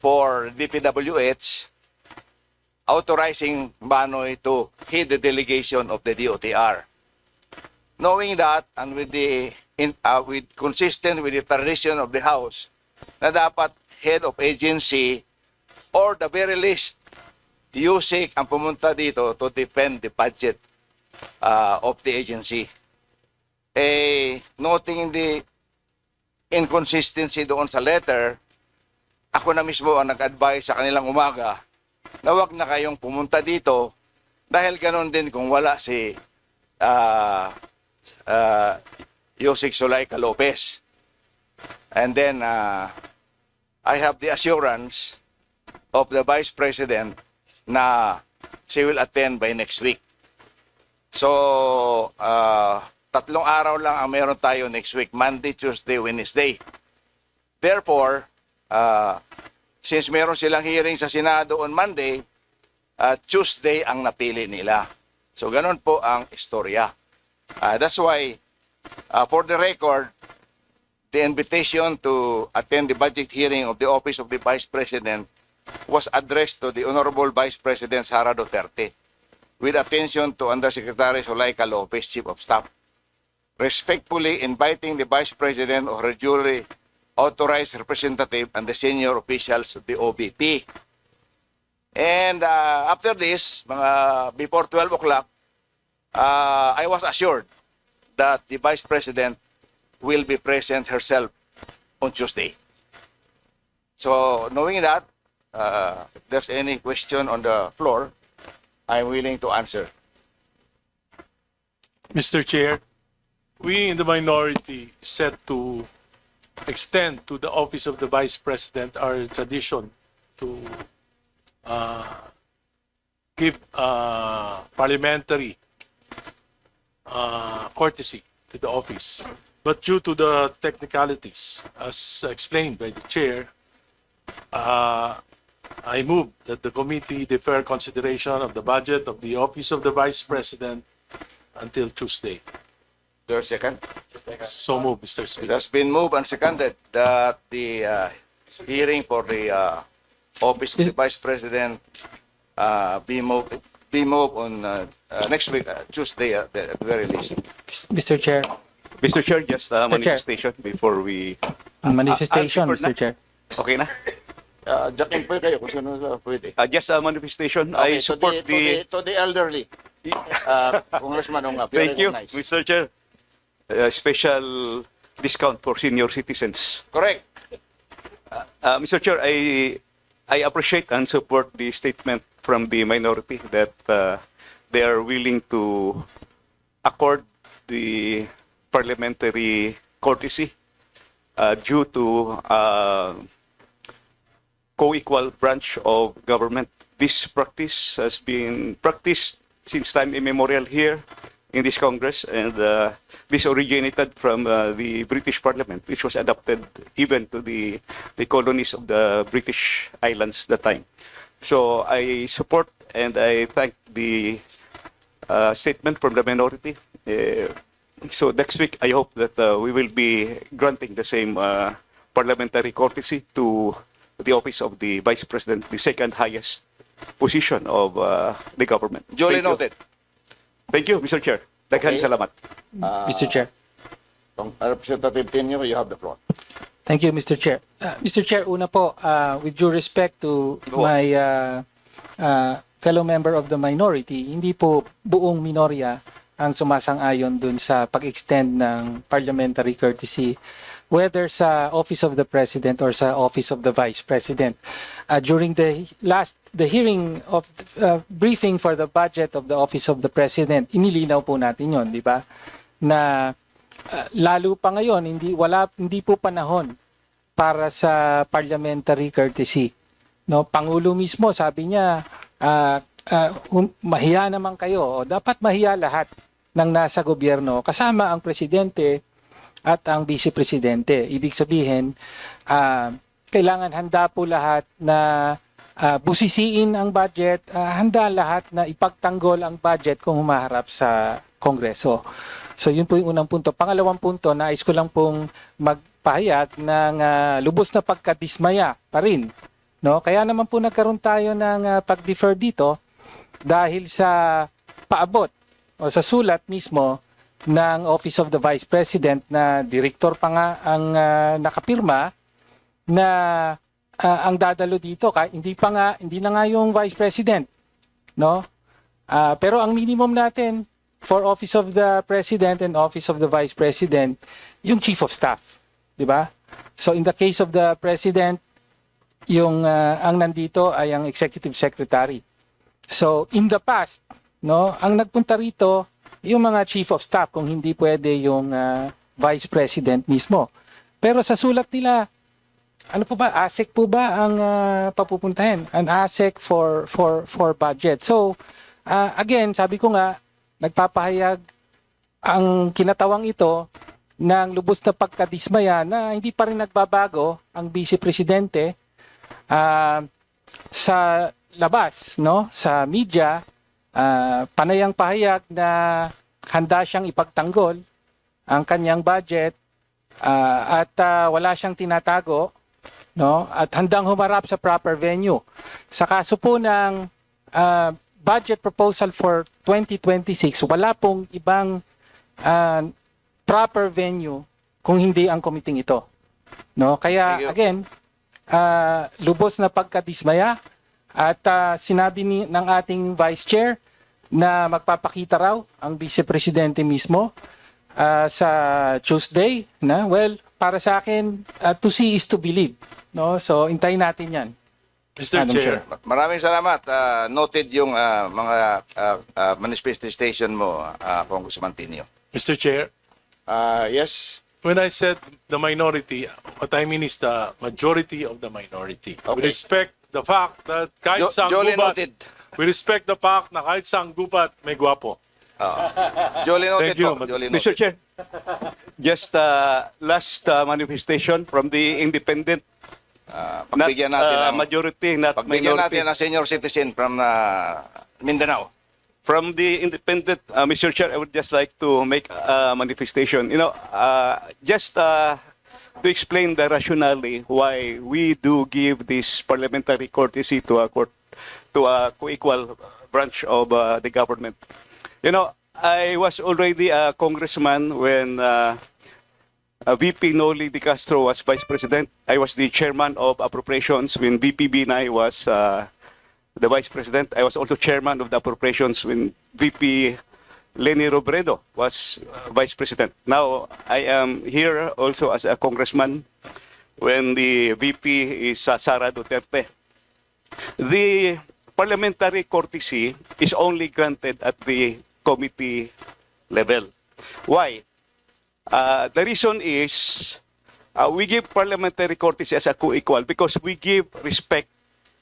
for DPWH authorizing Manoy to head the delegation of the DOTR. Knowing that and with the in, uh, with consistent with the tradition of the House na dapat head of agency or the very least USIC ang pumunta dito to defend the budget uh, of the agency. Eh, noting the inconsistency doon sa letter, ako na mismo ang nag-advise sa kanilang umaga na wag na kayong pumunta dito dahil ganon din kung wala si uh, uh, Yosik Sulaika Lopez. And then uh, I have the assurance of the Vice President na she will attend by next week. So, uh, tatlong araw lang ang meron tayo next week, Monday, Tuesday, Wednesday. Therefore, uh, since meron silang hearing sa Senado on Monday, uh, Tuesday ang napili nila. So, ganun po ang istorya. Uh, that's why, uh, for the record, the invitation to attend the budget hearing of the Office of the Vice President was addressed to the Honorable Vice President Sara Duterte with attention to Undersecretary Sulaika Lopez, Chief of Staff, respectfully inviting the Vice President or her duly authorized representative and the senior officials of the OBP. And uh, after this, mga before 12 o'clock, uh, I was assured that the Vice President will be present herself on Tuesday. So, knowing that, uh, if there's any question on the floor, I'm willing to answer. Mr. Chair, we in the minority set to extend to the office of the Vice President our tradition to uh, give uh, parliamentary uh, courtesy to the office. But due to the technicalities, as explained by the chair, uh, I move that the committee defer consideration of the budget of the office of the Vice President until Tuesday. There's a second. So move, Mr. It Speaker. has been moved and seconded that the uh, hearing for the uh, office of the Vice President uh, be moved be moved on uh, uh, next week, uh, Tuesday at the, at the very least. Mr. Chair, Mr. Chair, just a Mr. Chair. manifestation before we... manifestation, Ah, ah, Mr. Chair. Okay na? Uh, Jack-in po kayo kung sino uh, pwede. Uh, just a manifestation. Okay, I support to, the, to, the, to the elderly. Uh, Congressman Ongap, you're Thank you. Mr. Chair. Uh, special discount for senior citizens. Correct. Uh, Mr. Chair, I I appreciate and support the statement from the minority that uh, they are willing to accord the parliamentary courtesy uh, due to uh, co-equal branch of government. This practice has been practiced since time immemorial here in this Congress, and uh, this originated from uh, the British Parliament, which was adopted even to the, the colonies of the British Islands at the time. So I support and I thank the uh, statement from the minority. Uh, so next week, I hope that uh, we will be granting the same uh, parliamentary courtesy to the office of the Vice President, the second highest position of uh, the government. Duly noted. Thank you, Mr. Chair. Daghan Okay. salamat. Mr. Chair. Kung Representative Tenyo, you have the floor. Thank you, Mr. Chair. Uh, Mr. Chair, una po, uh, with due respect to Go. my uh, uh, fellow member of the minority, hindi po buong minorya ang sumasang-ayon dun sa pag-extend ng parliamentary courtesy whether sa Office of the President or sa Office of the Vice President. Uh, during the last the hearing of uh, briefing for the budget of the Office of the President, inilinaw po natin 'yon, di ba? Na uh, lalo pa ngayon hindi wala hindi po panahon para sa parliamentary courtesy. No, pangulo mismo sabi niya ah, ah, hum- mahiya naman kayo. Dapat mahiya lahat ng nasa gobyerno kasama ang presidente at ang vice presidente. Ibig sabihin, ah, kailangan handa po lahat na ah, busisiin ang budget, ah, handa lahat na ipagtanggol ang budget kung humaharap sa Kongreso. So yun po yung unang punto. Pangalawang punto, nais ko lang pong magpahayag ng ah, lubos na pagkadismaya pa rin No? Kaya naman po nagkaroon tayo ng ah, pag-defer dito dahil sa paabot o sa sulat mismo ng Office of the Vice President na direktor pa nga ang ah, nakapirma na ah, ang dadalo dito. Ka hindi pa nga hindi na nga yung Vice President no? Ah, pero ang minimum natin for Office of the President and Office of the Vice President yung Chief of Staff di ba? So in the case of the President yung ah, ang nandito ay ang Executive Secretary. So in the past no ang nagpunta rito yung mga Chief of Staff kung hindi pwede yung ah, Vice President mismo. Pero sa sulat nila ano po ba ASEC po ba ang ah, papupuntahin? An ASEC for for for budget. So ah, again sabi ko nga nagpapahayag ang kinatawang ito ng lubos na pagkadismaya na hindi pa rin nagbabago ang Vice Presidente ah, sa labas no? Sa media ah, panayang pahayag na handa siyang ipagtanggol ang kanyang budget ah, at ah, wala siyang tinatago no? At handang humarap sa proper venue. Sa kaso po ng ah, budget proposal for 2026 wala pong ibang ah, proper venue kung hindi ang committee ito no? Kaya again ah, lubos na pagkadismaya at ah, sinabi ni ng ating vice chair na magpapakita raw ang vice presidente mismo ah, sa Tuesday na well para sa akin ah, to see is to believe no so intayin natin yan Mr. Madam Chair, Maraming salamat. Ah, noted yung ah, mga ah, ah, manifestation mo, uh, Congressman Tinio. Mr. Chair, Ah, yes. when I said the minority, what I mean is the majority of the minority. Okay. respect the fact that kahit Jo- sa Jolly gubat, noted. we respect the fact na kahit sa gubat may gwapo. Jolly noted Thank you, po. Mad- Jolly noted. Mr. Chair, just uh, last uh, manifestation from the independent, Ah, not pagbigyan natin uh, ng, majority, not pagbigyan minority. natin ng senior citizen from ah, Mindanao. From the independent, uh, Mr. Chair, I would just like to make a manifestation. You know, uh, just uh, to explain the rationale why we do give this parliamentary courtesy to a court, to a co-equal branch of uh, the government. You know, I was already a congressman when uh, uh, VP Noli De Castro was vice president. I was the chairman of appropriations when VP Binay was uh, the vice president. I was also chairman of the appropriations when VP Lenny Robredo was uh, vice president. Now I am here also as a congressman when the VP is uh, Sara Duterte. The parliamentary courtesy is only granted at the committee level. Why? Uh, the reason is uh, we give parliamentary courtesy as a co-equal because we give respect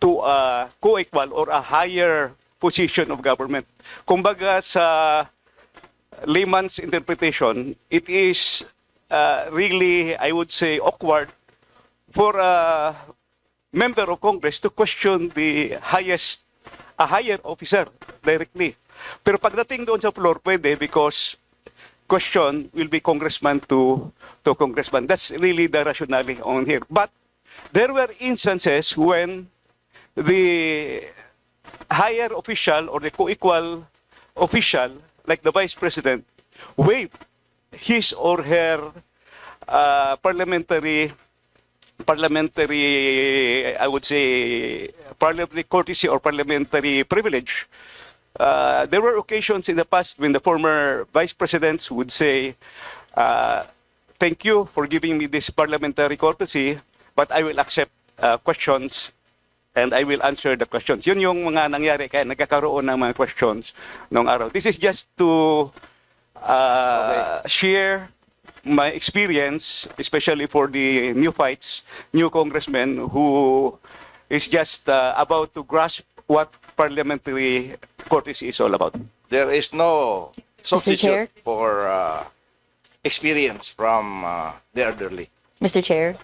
to a co-equal or a higher position of government. Kumbaga sa layman's interpretation, it is uh, really, I would say, awkward for a member of Congress to question the highest, a higher officer directly. Pero pagdating doon sa floor, pwede because question will be congressman to to congressman. That's really the rationale on here. But there were instances when the higher official or the co-equal official, like the vice president, waived his or her uh, parliamentary parliamentary, I would say, parliamentary courtesy or parliamentary privilege. Uh, there were occasions in the past when the former vice presidents would say, uh, thank you for giving me this parliamentary courtesy, but I will accept uh, questions and I will answer the questions. Yun yung mga nangyari kaya nagkakaroon ng mga questions nung araw. This is just to uh, share my experience, especially for the new fights, new congressmen who is just uh, about to grasp what parliamentary courtesy is all about. There is no substitute for uh, experience from uh, the elderly. Mr. Chair.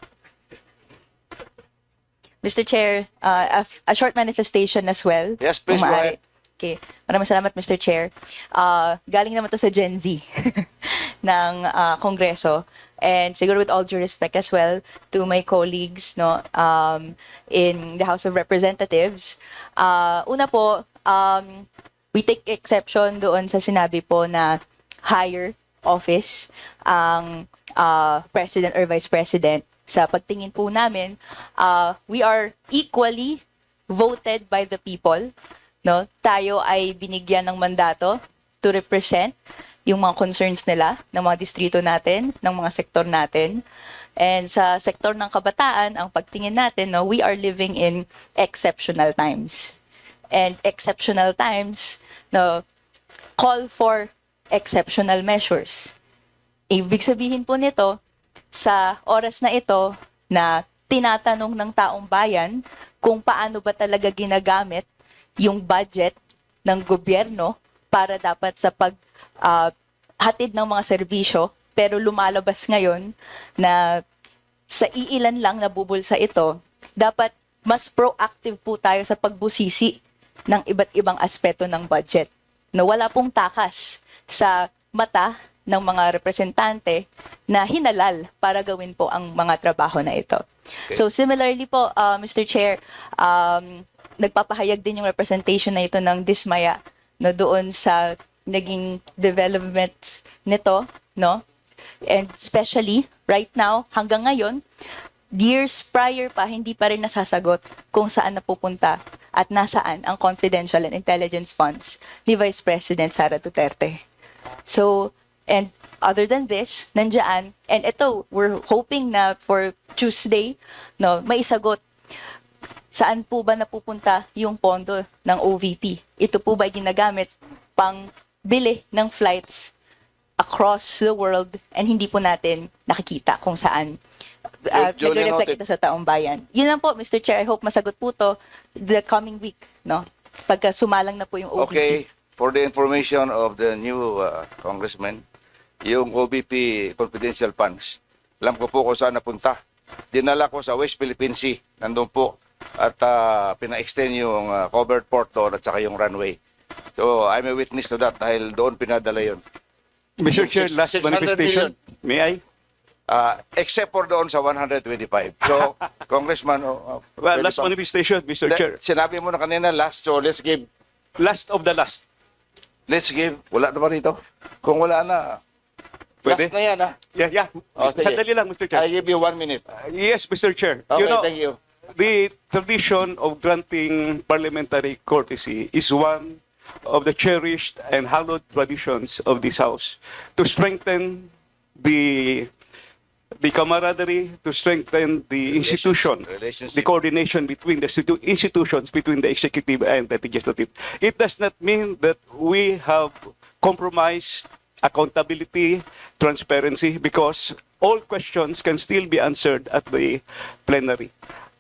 Mr. Chair, uh, a, a short manifestation as well. Yes, please go ahead. Okay. Maraming salamat, Mr. Chair. Uh, galing naman to sa Gen Z ng uh, Kongreso. and siguro with all due respect as well to my colleagues no um, in the House of Representatives. Uh, una po, um, we take exception doon sa sinabi po na higher office ang uh, president or vice president. Sa pagtingin po namin, uh, we are equally voted by the people. No? Tayo ay binigyan ng mandato to represent yung mga concerns nila ng mga distrito natin, ng mga sektor natin. And sa sektor ng kabataan, ang pagtingin natin, no, we are living in exceptional times. And exceptional times, no, call for exceptional measures. Ibig sabihin po nito, sa oras na ito na tinatanong ng taong bayan kung paano ba talaga ginagamit yung budget ng gobyerno para dapat sa pag ah, hatid ng mga serbisyo pero lumalabas ngayon na sa iilan lang nabubulsa ito, dapat mas proactive po tayo sa pagbusisi ng iba't ibang aspeto ng budget. No, wala pong takas sa mata ng mga representante na hinalal para gawin po ang mga trabaho na ito. So similarly po, uh, Mr. Chair, um, nagpapahayag din yung representation na ito ng dismaya no, doon sa naging development nito, no? And especially right now, hanggang ngayon, years prior pa, hindi pa rin nasasagot kung saan napupunta at nasaan ang confidential and intelligence funds ni Vice President Sara Duterte. So, and other than this, nandiyan, and ito, we're hoping na for Tuesday, no, maisagot saan po ba napupunta yung pondo ng OVP? Ito po ba ginagamit pang bili ng flights across the world and hindi po natin nakikita kung saan uh, nagre-reflect ito sa taong bayan. Yun lang po, Mr. Chair. I hope masagot po to the coming week, no? Pagka sumalang na po yung OVP. Okay, for the information of the new uh, congressman, yung OBP confidential funds, alam ko po kung saan napunta. Dinala ko sa West Philippine Sea, nandun po, at uh, pina-extend yung uh, covered port doon at saka yung runway. So, I'm a witness to that dahil doon pinadala yun. Mr. Chair, last 600 manifestation. May I? Uh, except for doon sa 125. So, Congressman, uh, Well, pwede last pa- manifestation, Mr. Chair. Sinabi mo na kanina last, so let's give, Last of the last. let's give, wala na ba rito? Kung wala na, Pwede? last na yan ha. Yeah, yeah. Oh, sige. Sandali lang, Mr. I Chair. give you one minute. Uh, yes, Mr. Chair. Okay, you know, thank you. the tradition of granting parliamentary courtesy is one of the cherished and hallowed traditions of this House to strengthen the the camaraderie, to strengthen the institution, the coordination between the institu- institutions, between the executive and the legislative. It does not mean that we have compromised accountability, transparency, because all questions can still be answered at the plenary.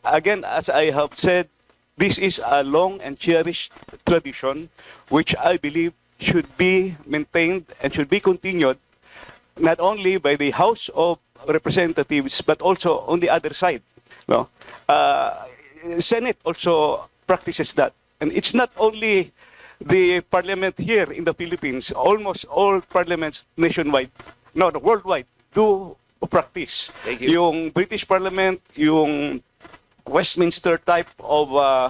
Again, as I have said, this is a long and cherished tradition which I believe should be maintained and should be continued not only by the House of Representatives but also on the other side. No, uh, Senate also practices that, and it's not only the parliament here in the Philippines. Almost all parliaments nationwide, no, no worldwide, do practice. Thank you. Yung British Parliament, yung Westminster type of uh,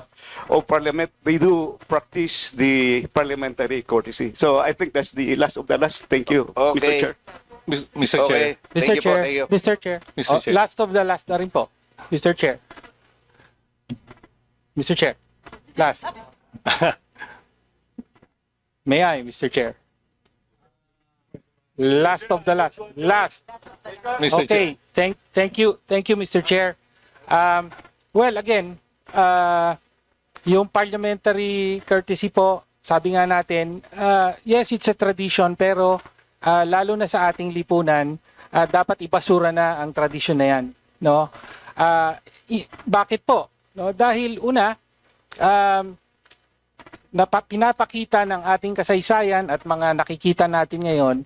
of parliament, they do practice the parliamentary courtesy. So I think that's the last of the last. Thank you, Mr. Okay. Chair. Mis- Mr. Okay. Chair. Mr. Thank you po, Chair, thank you. Mr. Chair, Mr. oh, Chair. last of the last na rin po. Mr. Chair. Mr. Chair, last. May I, Mr. Chair? Last of the last. Last. Mr. Chair. Okay, thank thank you. Thank you Mr. Chair. Um well again, uh yung parliamentary courtesy po, sabi nga natin, uh, yes, it's a tradition pero uh, lalo na sa ating lipunan, uh, dapat ibasura na ang tradisyon na 'yan, no? Uh, bakit po? No, dahil una, um, napa, pinapakita ng ating kasaysayan at mga nakikita natin ngayon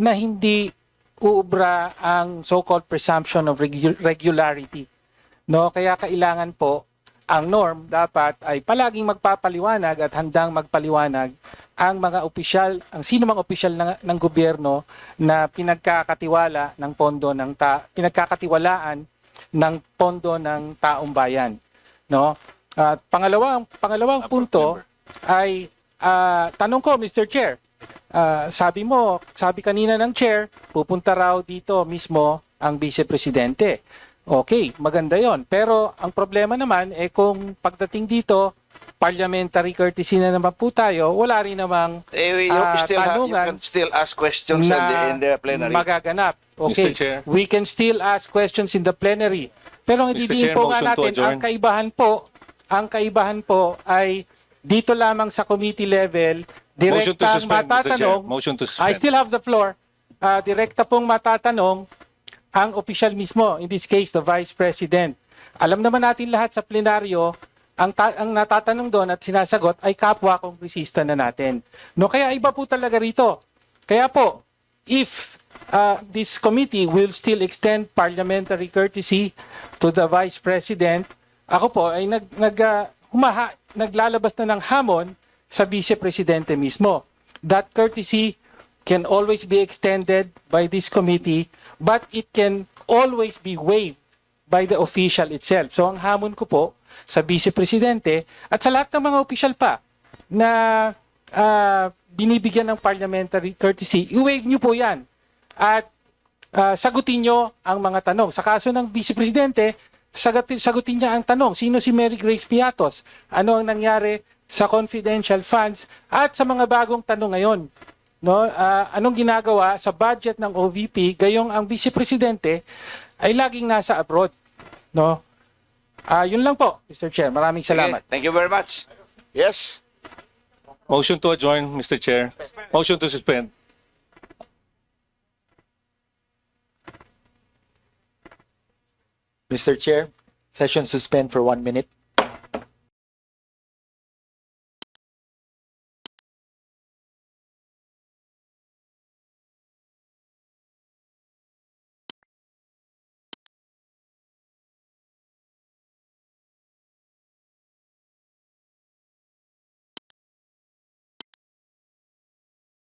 na hindi uubra ang so-called presumption of regu- regularity. No, kaya kailangan po ang norm dapat ay palaging magpapaliwanag at handang magpaliwanag ang mga opisyal, ang sino mang opisyal ng, ng gobyerno na pinagkakatiwala ng pondo ng ta, pinagkakatiwalaan ng pondo ng taong bayan, no? At pangalawang pangalawang punto ay ah, tanong ko Mr. Chair. ah, sabi mo, sabi kanina ng chair, pupunta raw dito mismo ang vice presidente. Okay, maganda 'yon. Pero ang problema naman eh kung pagdating dito parliamentary courtesy na naman po tayo, wala rin namang Eh, you, Ah, still have, you tanungan can still ask questions in the, na in the plenary. magaganap. Okay, Mr. Chair. we can still ask questions in the plenary. Pero ang Mr. ididiin po nga motion to natin, adjourn. ang kaibahan po, ang kaibahan po ay dito lamang sa committee level. Chair. matatanong, Motion to I suspend. still have the floor, Ah, direkta pong matatanong ang opisyal mismo, in this case, the Vice President. Alam naman natin lahat sa plenaryo, ang, ta- ang natatanong doon at sinasagot ay kapwa kongresista na natin. No, kaya iba po talaga rito. Kaya po, if uh, this committee will still extend parliamentary courtesy to the Vice President, ako po ay nag, nag, uh, humaha, naglalabas na ng hamon sa Vice Presidente mismo. That courtesy can always be extended by this committee, but it can always be waived by the official itself. So ang hamon ko po sa Vice Presidente at sa lahat ng mga official pa na ah, binibigyan ng parliamentary courtesy, i-waive nyo po yan. At ah, sagutin nyo ang mga tanong. Sa kaso ng Vice Presidente, sagutin, sagutin niya ang tanong, sino si Mary Grace Piatos? Ano ang nangyari sa confidential funds? At sa mga bagong tanong ngayon, no Ah, anong ginagawa sa budget ng OVP gayong ang vice presidente ay laging nasa abroad no Ah, yun lang po Mr. Chair maraming salamat Thank you very much. Yes? Motion to adjourn, Mr. Chair. Motion to suspend. Mr. Chair, session suspend for one minute.